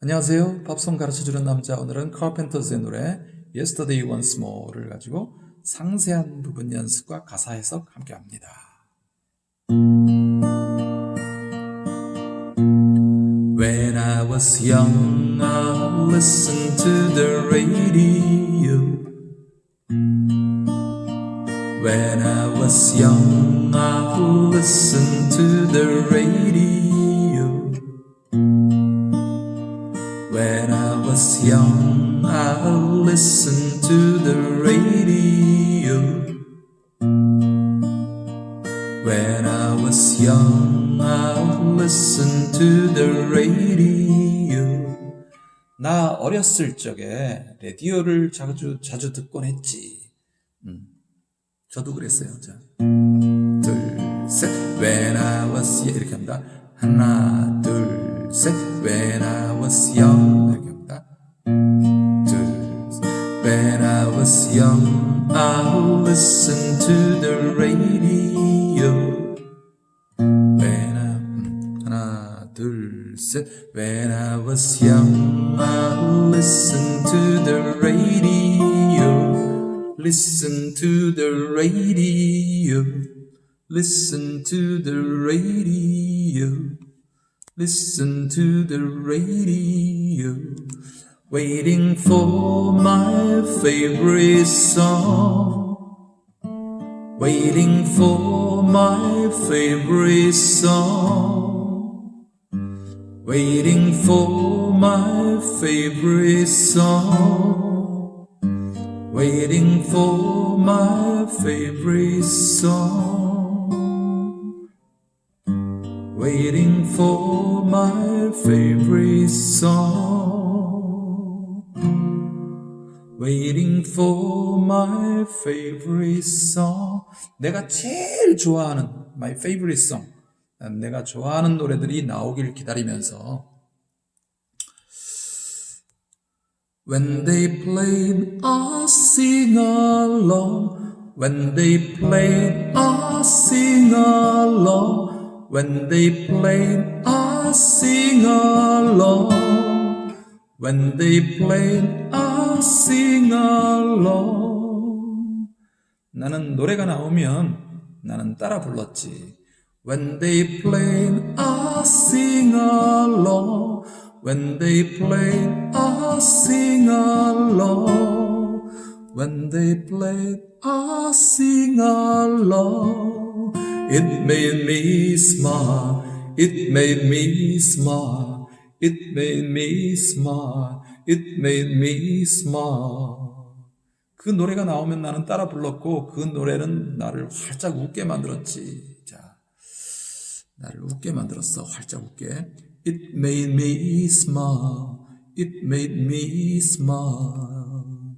안녕하세요. 팝송 가르쳐주는 남자. 오늘은 카펜터즈의 노래 Yesterday Once More를 가지고 상세한 부분 연습과 가사 해석 함께 합니다. When I was young, I listened to the radio. When I was young, I listened to the radio. Was young, I listened to the radio. When I was young, I listened to the radio. 나 어렸을 적에 라디오를 자주 자주 듣곤 했지. 음, 저도 그랬어요. 자, 둘, 셋. When I was 이렇게 합니다. 하나, 둘, 셋. When I was young When I was young, I listened to the radio. When I 음, 하나, 둘, 셋. When I was young, I listened to the radio. Listen to the radio. Listen to the radio. Listen to the radio. Waiting for my favorite song. Waiting for my favorite song. Waiting for my favorite song. Waiting for my favorite song. Waiting for my favorite song. Waiting for my favorite song. 내가 제일 좋아하는 my favorite song. 내가 좋아하는 노래들이 나오길 기다리면서 When they played, I sing along. When they played, I sing along. When they played, I sing along. When they played, I sing along. 나는 노래가 나오면 나는 따라 불렀지. When they played, I sing along. When they played, I sing along. When they played, I sing along. It made me smile. It made me smile. It made me smile. It made me smile. 그 노래가 나오면 나는 따라 불렀고 그 노래는 나를 활짝 웃게 만들었지. 자, 나를 웃게 만들었어. 활짝 웃게. It made me smile. It made me smile.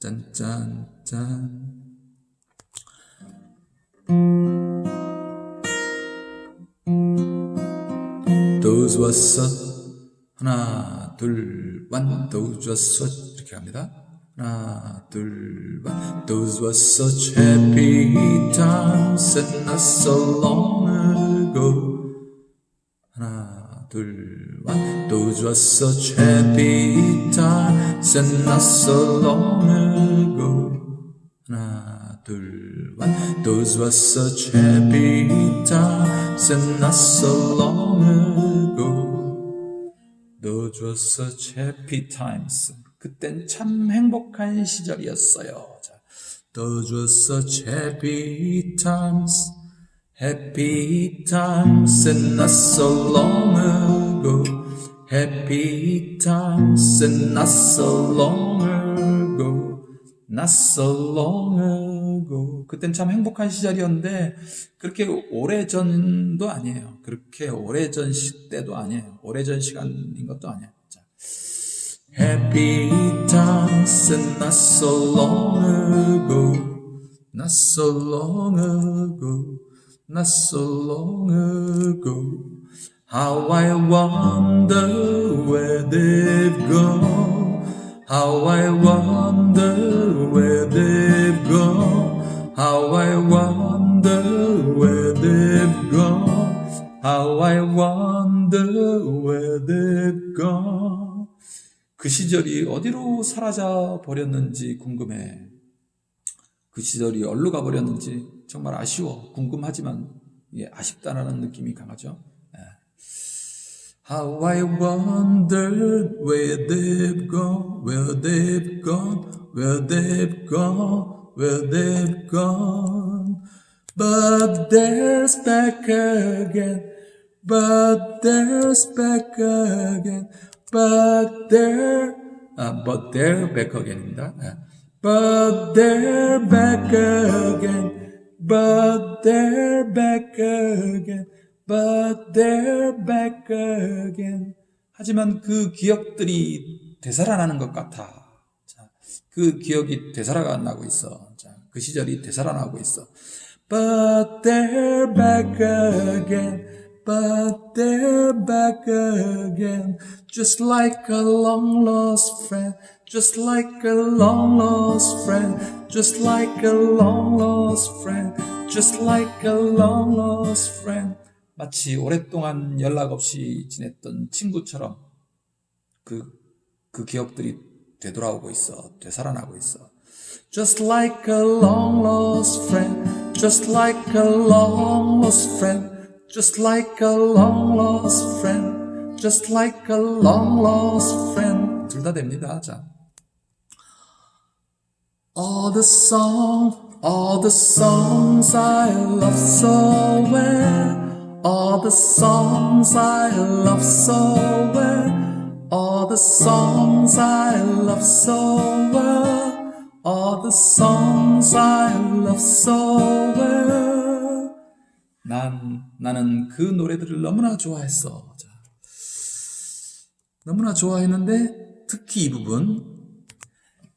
짠짠짠. Those was such 하나 둘완 Those was such 이렇게 합니다. 하나 둘완 Those was such happy times and not so long ago. 하나 둘완 Those was such happy times and not so long ago. 하나 둘완 Those was such happy times and not so long ago. Such happy times. 그땐 참 행복한 시절이었어요. 자, Those were such happy times. Happy times and not so long ago. Happy times and not so long ago. Not so long ago. 그땐 참 행복한 시절이었는데 그렇게 오래전도 아니에요. 그렇게 오래전 시대도 아니에요. 오래전 시간인 것도 아니에요. 자. Happy times and not so long ago. Not so long ago. Not so long ago. How I wonder where they've gone. How I wonder where they've gone. How I wonder where they've gone. How I wonder where they've gone. 그 시절이 어디로 사라져 버렸는지 궁금해. 그 시절이 어디로 가버렸는지 정말 아쉬워. 궁금하지만 예, 아쉽다라는 느낌이 강하죠. 예. How I wondered where they've gone, where they've gone, where they've gone, where they've gone. But there's back again, but there's back again, but there, 아, but they're back again입니다. 예. But they're back again, but they're back again, But they're back again. 하지만 그 기억들이 되살아나는 것 같아. 자, 그 기억이 되살아나고 있어. 자, 그 시절이 되살아나고 있어. But they're back again. But they're back again. Just like a long lost friend. Just like a long lost friend. Just like a long lost friend. Just like a long lost friend. 마치 오랫동안 연락 없이 지냈던 친구처럼 그, 그 기억들이 되돌아오고 있어. 되살아나고 있어. Just like a long lost friend. Just like a long lost friend. Just like a long lost friend. Just like a long lost friend. 둘 다 됩니다. 자. All the song, all the songs I love so well. All the songs I love so well. All the songs I love so well. All the songs I love so well. 난, 나는 그 노래들을 너무나 좋아했어. 자, 너무나 좋아했는데, 특히 이 부분.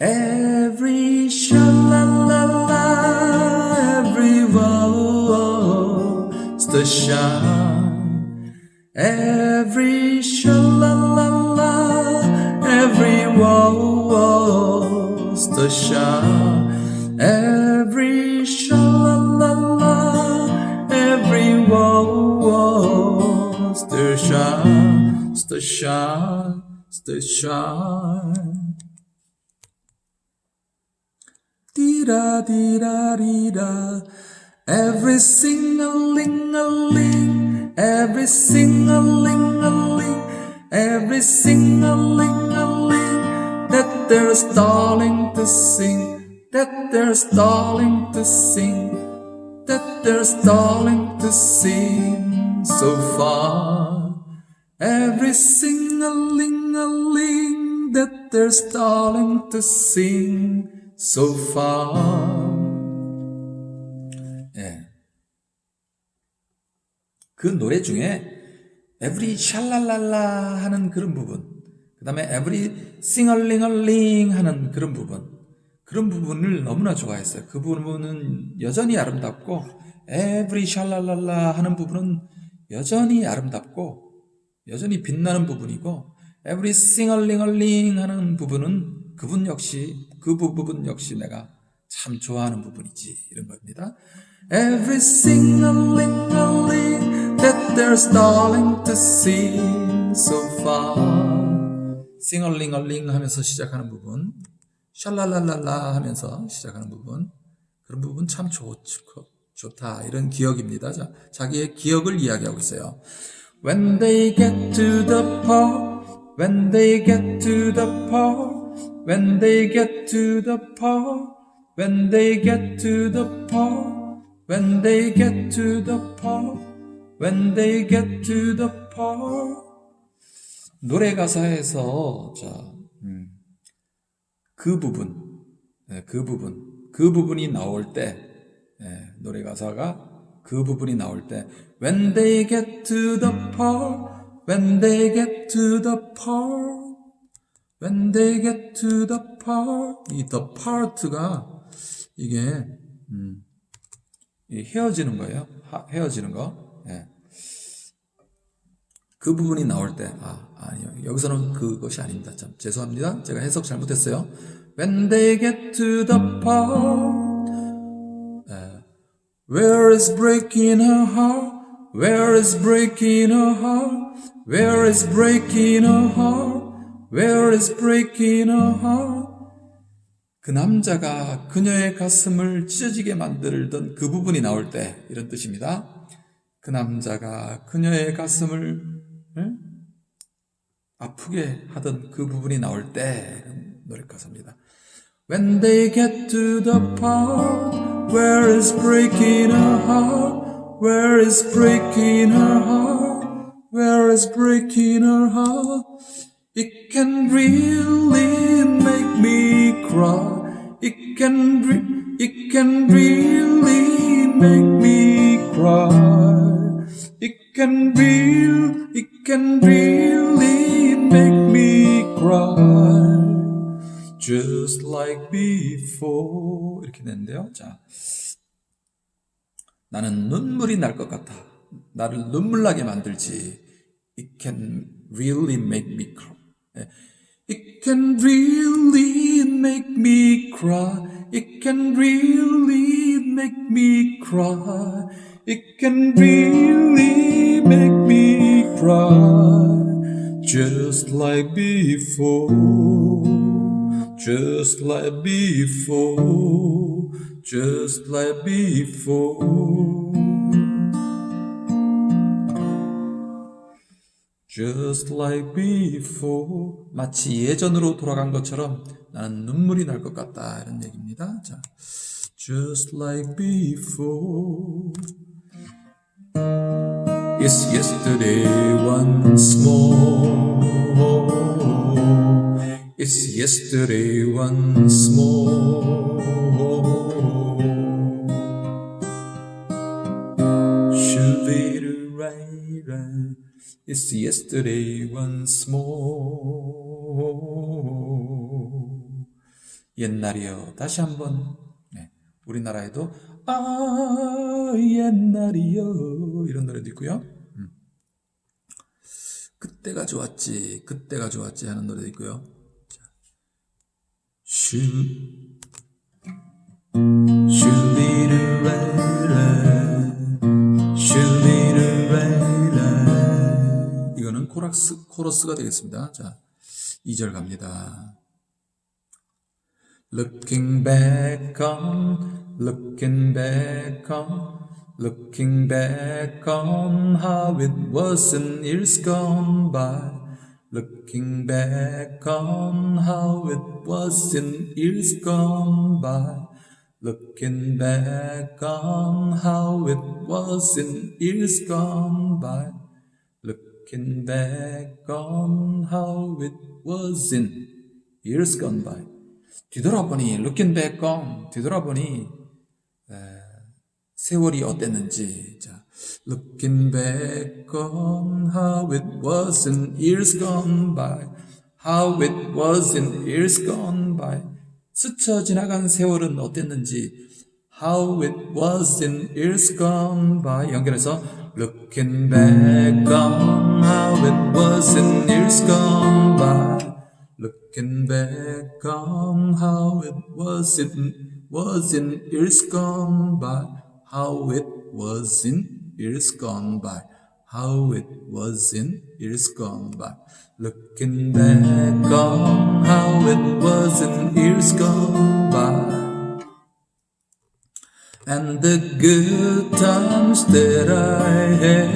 Every sha-la-la-la, shine, the shine. Dee-da, dee-da, dee-da. Every single ling a ling, every single ling a ling, every single ling a ling that they're stalling to sing, that they're stalling to sing, that they're stalling to sing so far. Every single ling a ling that they're stalling to sing so far. 예. 그 노래 중에 every 샬랄랄라 하는 그런 부분, 그 다음에 every 싱얼링얼링 하는 그런 부분, 그런 부분을 너무나 좋아했어요. 그 부분은 여전히 아름답고 every 샬랄랄라 하는 부분은 여전히 아름답고 여전히 빛나는 부분이고 every 싱얼링얼링 하는 부분은 그분 역시 그 부분 역시 내가 참 좋아하는 부분이지 이런 겁니다. Every single ling that they're stalling to sing so far. 싱얼링얼링 하면서 시작하는 부분, 샬랄랄랄라 하면서 시작하는 부분, 그런 부분 참 좋, 좋다 이런 기억입니다. 자, 자기의 기억을 이야기하고 있어요. When they get to the park, when they get to the park, when they get to the park, when they get to the park, when they get to the park, when they get to the park. 노래 가사에서 자, 음, 그 부분, 네, 그 부분, 그 부분이 나올 때, 네, 노래 가사가 그 부분이 나올 때, when they get to the park, when they get to the park, when they get to the park, 이 the part가 이게 음, 이 헤어지는 거예요. 하- 헤어지는 거. 예. 그 부분이 나올 때, 아, 아니요. 여기서는 그것이 아닙니다. 참, 죄송합니다. 제가 해석 잘못했어요. When they get to the part, 예. Where is breaking her heart, where is breaking her heart, Where is breaking a heart? Where is breaking a heart? 그 남자가 그녀의 가슴을 찢어지게 만들던 그 부분이 나올 때 이런 뜻입니다. 그 남자가 그녀의 가슴을 응? 아프게 하던 그 부분이 나올 때 이런 노래 가사입니다. When they get to the part where is breaking her heart, where is breaking her heart, where is breaking her heart, it can really make me cry. It can, re- it can really make me cry. It can 되는데요. 자. 나는 눈물이 날 것 같아. 나를 눈물 나게 만들지. It can really make me cry. 예. It can really make me cry. It can really make me cry. It can really make me cry. Just like before. Just like before. Just like before. Just like before. 마치 예전으로 돌아간 것처럼 나는 눈물이 날 것 같다. 이런 얘기입니다. 자, just like before. It's yesterday once more. It's yesterday once more. It's yesterday once more. 옛날이요. 다시 한번. 네. 우리나라에도 아 옛날이요 이런 노래도 있고요. 음. 그때가 좋았지, 그때가 좋았지 하는 노래도 있고요. The right, right. 이거는 코락스 코러스가 되겠습니다. 자, 2절 갑니다. Looking back on, looking back on, looking back on how it was in years gone by. Looking back on how it was in years gone by. Looking back on how it was in years gone by. Looking back on how it was in years gone by. 뒤돌아보니 looking back on 뒤돌아보니 에, 세월이 어땠는지 자 looking back on how it was in years gone by how it was in years gone by 스쳐 지나간 세월은 어땠는지 how it was in years gone by 연결해서 looking back on how it was in years gone by Looking back on how it was in was in years gone by, how it was in years gone by, how it was in years gone by. Looking back on how it was in years gone by. And the good times that I had,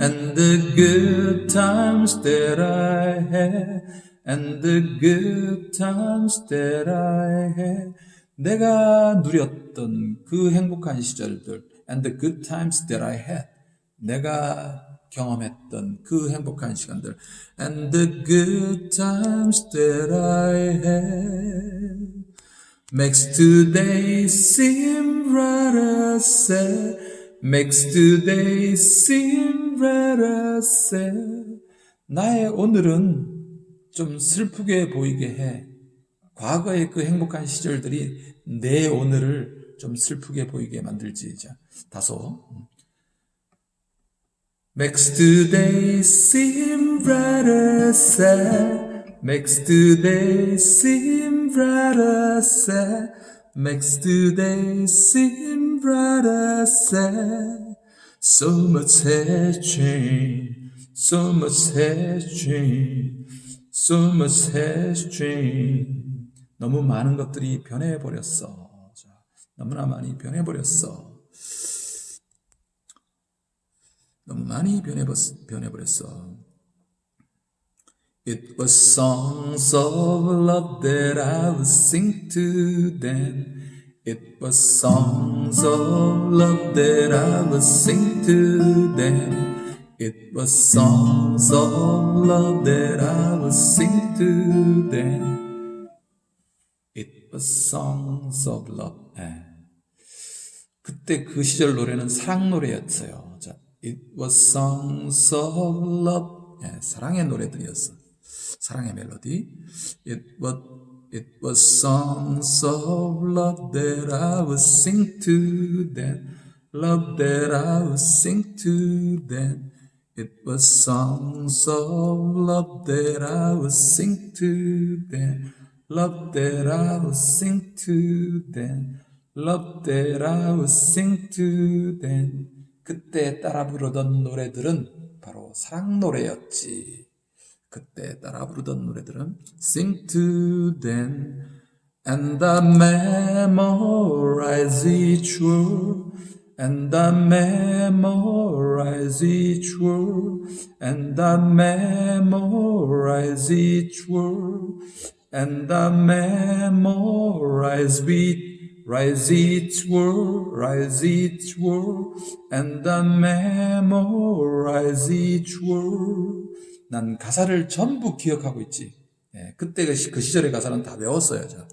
and the good times that I had, and the good times that I had. 내가 누렸던 그 행복한 시절들, and the good times that I had. 내가 경험했던 그 행복한 시간들, and the good times that I had. Makes today seem rather sad. Makes today seem rather sad. 나의 오늘은 좀 슬프게 보이게 해. 과거의 그 행복한 시절들이 내 오늘을 좀 슬프게 보이게 만들지. 자, 다소. Makes today seem rather sad. Makes today seem rather sad. Makes today seem rather sad. So much has changed. so much has changed, so much has changed. 너무 많은 것들이 변해버렸어. 자, 너무나 많이 변해버렸어. 너무 많이 변해버- 변해버렸어. It was songs of love that I would sing to them. It was songs of love that I would sing to them. It was songs of love that I would sing to them. It was songs of love. 예. 그때 그 시절 노래는 사랑 노래였어요. 자, it was songs of love. 예, 사랑의 노래들이었어. 사랑의 멜로디. It was it was songs of love that I would sing to them. Love that I would sing to them. It was songs of love that I would sing to them. Love that I would sing to them. Love that I would sing to them. 그때 따라 부르던 노래들은 바로 사랑 노래였지. 그때 따라 부르던 노래들은 Sing to them and I memorize each word and I memorize each word and I memorize each word and I memorize each Rise each word, rise each word, and I memorize each word. 난 가사를 전부 기억하고 있지. 예, 그때 그, 시, 그 시절의 가사는 다 외웠어요. 자.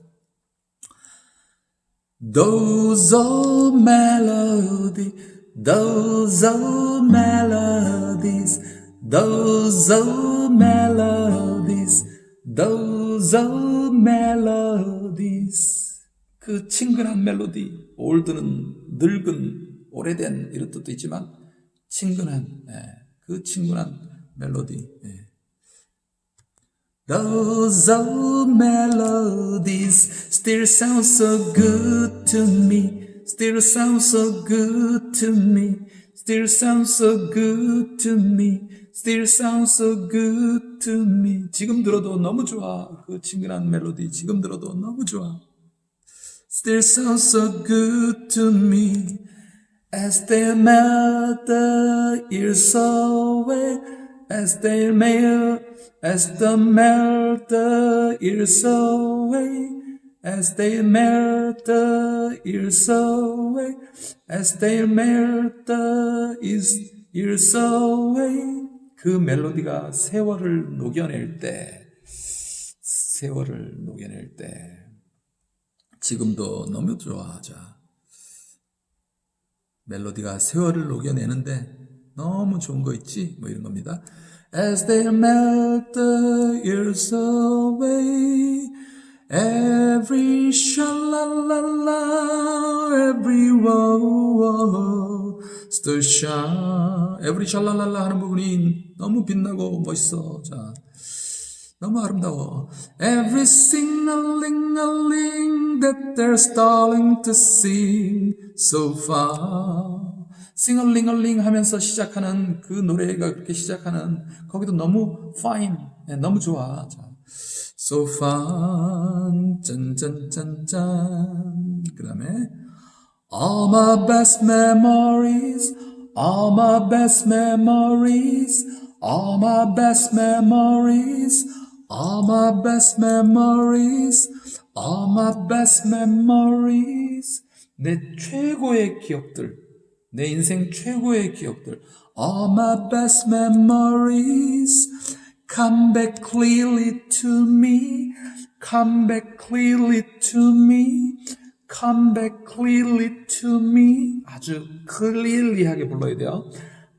Those old melody, those old melodies, those old melodies, those old melodies. 그 친근한 멜로디, 올드는 늙은, 오래된 이런 뜻도 있지만 친근한, 예, 그 친근한 멜로디. 예. Those old melodies still sound so good to me. Still sound so good to me. Still sound so good to me. Still sound so good to me. 지금 들어도 너무 좋아. 그 친근한 멜로디 지금 들어도 너무 좋아. Still sound so good to me as they melt the years away. As they melt, as they melt the years away, as they melt the years away, as they melt the years away. 그 멜로디가 세월을 녹여낼 때, 세월을 녹여낼 때, 지금도 너무 좋아. 자, 멜로디가 세월을 녹여내는데 너무 좋은 거 있지? 뭐 이런 겁니다. As they melt the years away, every shalala, every wow, still shine. Every shalala 하는 부분이 너무 빛나고 멋있어. 자, 너무 아름다워. Every sing-a-ling-a-ling that they're starting to sing so far. 싱얼링얼링 하면서 시작하는 그 노래가 그렇게 시작하는 거기도 너무 fine, 네, 너무 좋아. 자, so fun, 짠짠짠짠. 그 다음에 all my best memories, all my best memories, all my best memories, all my best memories, all my best memories. 내 최고의 기억들. 내 인생 최고의 기억들. All my best memories come back clearly to me. Come back clearly to me. Come back clearly to me. 아주 clearly하게 불러야 돼요.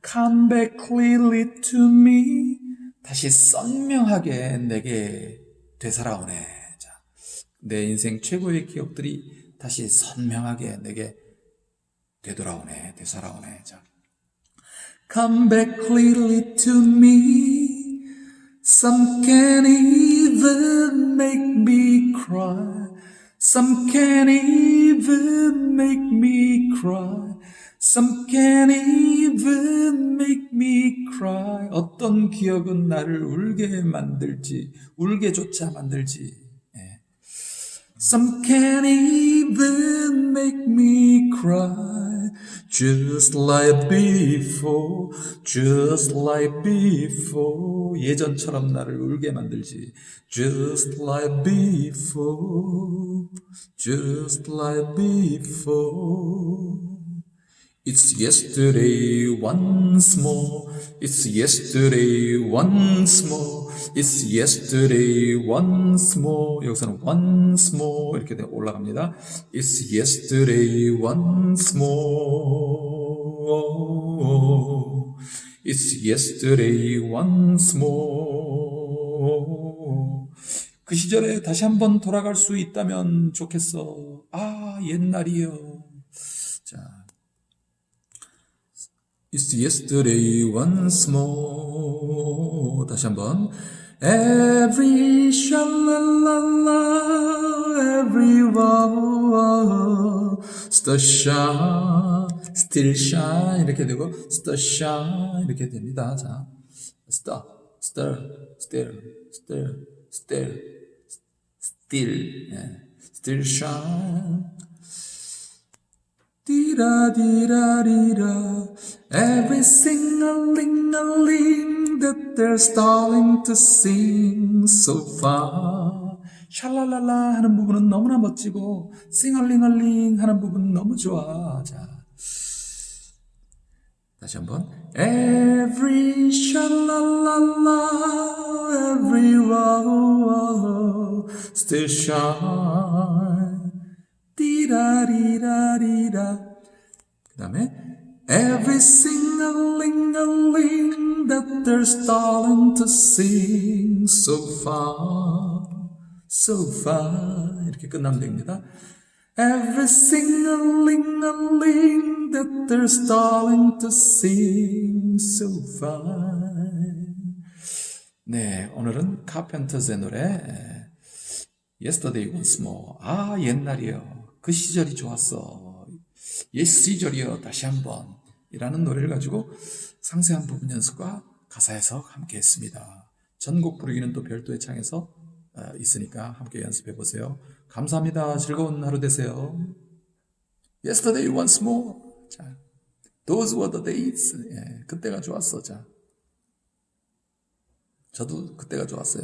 Come back clearly to me. 다시 선명하게 내게 되살아오네. 자, 내 인생 최고의 기억들이 다시 선명하게 내게 되돌아오네, 되살아오네. 자. Come back clearly to me. Some can even make me cry. Some can even make me cry. Some can even. 어떤 기억은 나를 울게 만들지, 울게조차 만들지. 예. Some can even make me cry. Just like before, just like before. 예전처럼 나를 울게 만들지. Just like before, just like before. It's yesterday once more. It's yesterday once more. It's yesterday once more. 여기서는 once more 이렇게 돼- 올라갑니다. It's yesterday once more. It's yesterday once more. 그 시절에 다시 한번 돌아갈 수 있다면 좋겠어. 아, 옛날이요. 자. It's yesterday once more. 다시 한번. Every shalala, every wow, still shine, still shine 이렇게 되고 still shine 이렇게 됩니다. 자, still, still, still, still, still, still, 예. still shine. Dira, every sing-a-ling-a-ling that they're starting to sing so far. 샬랄랄라 하는 부분은 너무나 멋지고, 싱얼링얼링 하는 부분은 너무 좋아. 자, 다시 한번. Every 샬랄랄라, every wow, still shine. 띠라리라리라. 그 다음에 Every sing-a-ling-a-ling that they're starting to sing so far, so far 이렇게 끝나면 됩니다. Every sing-a-ling-a-ling that they're starting to sing so far. 네, 오늘은 카펜터즈의 노래 Yesterday once more. 아, 옛날이요. 그 시절이 좋았어. 옛 시절이요. 다시 한번. 이라는 노래를 가지고 상세한 부분 연습과 가사 해석 함께 했습니다. 전곡 부르기는 또 별도의 창에서 어, 있으니까 함께 연습해 보세요. 감사합니다. 즐거운 하루 되세요. Yesterday once more. 자, those were the days. 예, 그때가 좋았어. 자, 저도 그때가 좋았어요.